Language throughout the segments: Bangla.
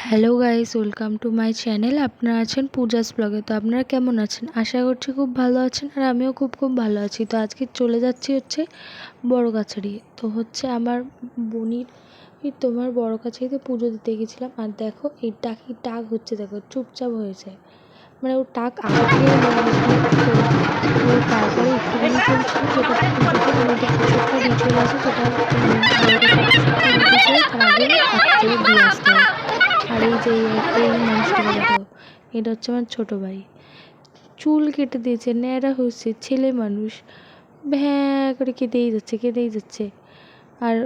Hello guys welcome to my channel আপনারা আছেন পূজাস ব্লগে তো আপনারা কেমন আছেন আশা করছি খুব ভালো আছেন আর আমিও খুব খুব ভালো আছি তো আজকে চলে যাচ্ছি হচ্ছে বড় কাছারি তো হচ্ছে আমার বোনির তোমার বড় কাছারিতে পুজো দিতে গেছিলাম আর দেখো এই টাকি টাক হচ্ছে দেখো চুপচাপ হয়েছে মানে ও টাক আগে তারপরে মানে আছে সেটা হয় আর এই এই মানুষটাকে দেখো এটা হচ্ছে আমার ছোটো ভাই। চুল কেটে দিয়েছে, ন্যাড়া হচ্ছে ছেলে মানুষ। ভ্যাঁ করে কেঁদেই যাচ্ছে কেঁদেই যাচ্ছে। আর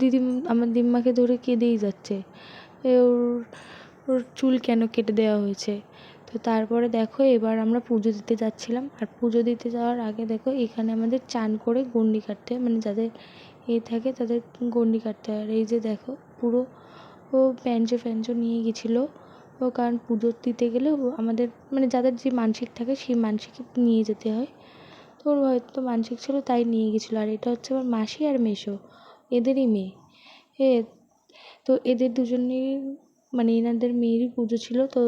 দিদি, আমার দিম্মাকে ধরে কেঁদেই যাচ্ছে। ওর ওর চুল কেন কেটে দেওয়া হয়েছে? তো তারপরে দেখো, এবার আমরা পুজো দিতে যাচ্ছিলাম। আর পুজো দিতে যাওয়ার আগে দেখো, এখানে আমাদের চান করে গণ্ডি কাটতে মানে যাদের এ থাকে, তাদের গণ্ডি কাটতে হয়। আর এই যে দেখো, পুরো ও প্যাঞ্চো ফ্যাঞ্চো নিয়ে গেছিল। ও কারণ পুজো দিতে গেলে আমাদের মানে যাদের যে মানসিক থাকে সেই মানসিক নিয়ে যেতে হয়। তো ওর হয়তো মানসিক ছিল তাই নিয়ে গেছিল। আর এটা হচ্ছে আমার মাসি আর মেসো, এদেরই মেয়ে। এ, তো এদের দুজনেরই মানে এনাদের মেয়েরই পুজো ছিল। তো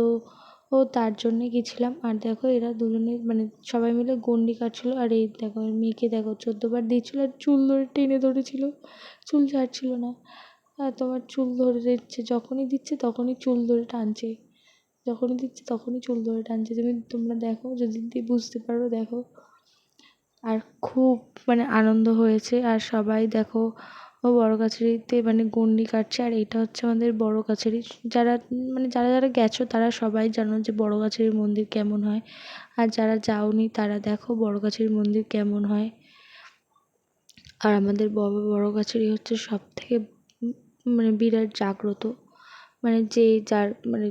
ও তার জন্যে গেছিলাম। আর দেখো এরা দুজনে মানে সবাই মিলে গণ্ডি কাটছিল। আর এই দেখো মেয়েকে দেখো, চোদ্দোবার দিয়েছিলো। আর চুল ধরে টেনে ধরেছিল। চুল ছাড়ছিল না। আর তোমার চুল ধরে দিচ্ছে, যখনই দিচ্ছে তখনই চুল ধরে টানছে। যখনই দিচ্ছে তখনই চুল ধরে টানছে। তুমি, তোমরা দেখো, যদি বুঝতে পারো, দেখো। আর খুব মানে আনন্দ হয়েছে। আর সবাই দেখো বড় কাছারিতে মানে গণ্ডি কাটছে। আর এটা হচ্ছে আমাদের বড় কাছারি যারা মানে যারা যারা গেছো, তারা সবাই জানো যে বড় কাছারির মন্দির কেমন হয়। আর যারা যাওনি, তারা দেখো বড় কাছারির মন্দির কেমন হয়। আর আমাদের বড় বড় কাছারি হচ্ছে সব থেকে মানে বিরাট জাগ্রত। মানে যে যার মানে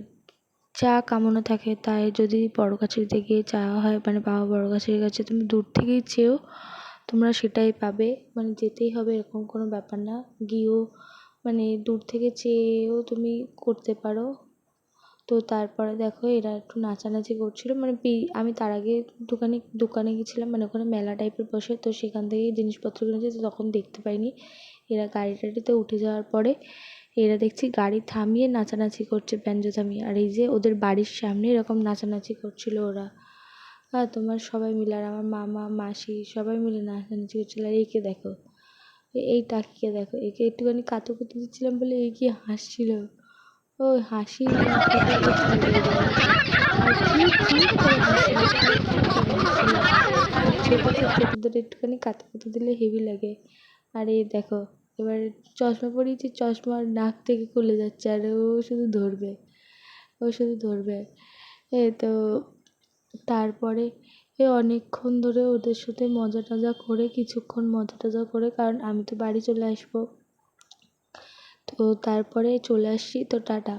যা কামনা থাকে তাই যদি বড় গাছের দিকে চাওয়া হয় মানে বাবা বড় গাছের কাছে তুমি দূর থেকেই চেয়েও তোমরা সেটাই পাবে। মানে যেতেই হবে এরকম কোনো ব্যাপার না। গিয়েও মানে দূর থেকে চেয়েও তুমি করতে পারো। তো তারপরে দেখো এরা একটু নাচানাচি করছিল। মানে আমি তার আগে দোকানে দোকানে গেছিলাম মানে ওখানে মেলা টাইপের বসে, তো সেখান থেকেই জিনিসপত্র কিনেছি তো তখন দেখতে পাইনি। এরা গাড়ি টাড়িতে উঠে যাওয়ার পরে এরা দেখছি গাড়ি থামিয়ে নাচানাচি করছে ব্যান্ডো থামিয়ে। আর এই যে ওদের বাড়ির সামনে এরকম নাচানাচি করছিল ওরা। আর তোমার সবাই মিলে, আর আমার মামা, মাসি সবাই মিলে নাচানাচি করছিল। আর একে দেখো এই টাকিকে দেখো, একে একটুখানি কাতুকুতু দিচ্ছিলাম বলে এই কি হাসছিল। ও হাসি একটুখানি কাতুকুতু দিলে হেভি লাগে। আর এই দেখো, এবার চশমা পরিয়েছি, চশমা নাক থেকে খুলে যাচ্ছে। আর ও শুধু ধরবে, ও শুধু ধরবে। এ তো তারপরে এ অনেকক্ষণ ধরে ওদের সাথে মজা টজা করে, কিছুক্ষণ মজা টজা করে, কারণ আমি তো বাড়ি চলে আসব। তো তারপরে চলে আসছি তো টাটা।